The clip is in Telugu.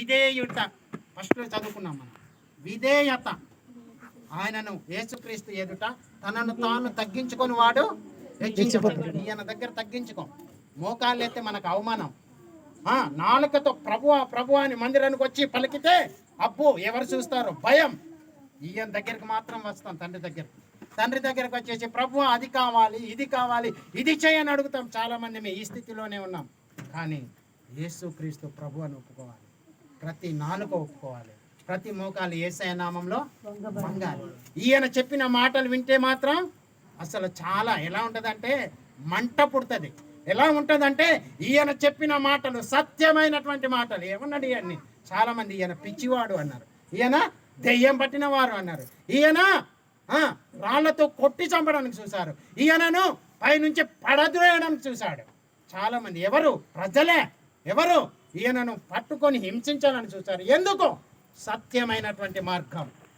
విధేయుట. ఫస్ట్ చదువుకున్నాం మనం. విధేయత. ఆయనను యేసుక్రీస్తు ఎదుట తనను తాను తగ్గించుకొని వాడు. ఈయన దగ్గర తగ్గించుకో. మోకాళ్ళు ఎత్తే మనకు అవమానం. ఆ, నాలుకతో ప్రభు ప్రభు అని మందిరానికి వచ్చి పలికితే అబ్బో ఎవరు చూస్తారు? భయం. ఈయన దగ్గరికి మాత్రం వస్తాం తండ్రి దగ్గరికి తండ్రి దగ్గరకు వచ్చేసి ప్రభు అది కావాలి ఇది కావాలి ఇది చేయని అడుగుతాం. చాలా మంది మీ ఈ స్థితిలోనే ఉన్నాం. కానీ యేసుక్రీస్తు ప్రభు అని ఒప్పుకోవాలి. ప్రతి నాలుక ఒప్పుకోవాలి. ప్రతి మోకాలు ఏసయ నామంలో వంగాలి. ఈయన చెప్పిన మాటలు వింటే మాత్రం అసలు చాలా ఎలా ఉంటుందంటే మంట పుడుతుంది. ఎలా ఉంటుందంటే ఈయన చెప్పిన మాటలు సత్యమైనటువంటి మాటలు. ఏమన్నాడు ఇవన్నీ చాలా మంది ఈయన పిచ్చివాడు అన్నారు. ఈయన దెయ్యం పట్టిన వారు అన్నారు. ఈయన రాళ్ళతో కొట్టి చంపడానికి చూశారు. ఈయనను పైనుంచి పడద్రోయడానికి చూశాడు. చాలా మంది ఎవరు? ప్రజలే. ఎవరు? ఈయనను పట్టుకొని హింసించాలని చూశారు. ఎందుకు? సత్యమైనటువంటి మార్గం.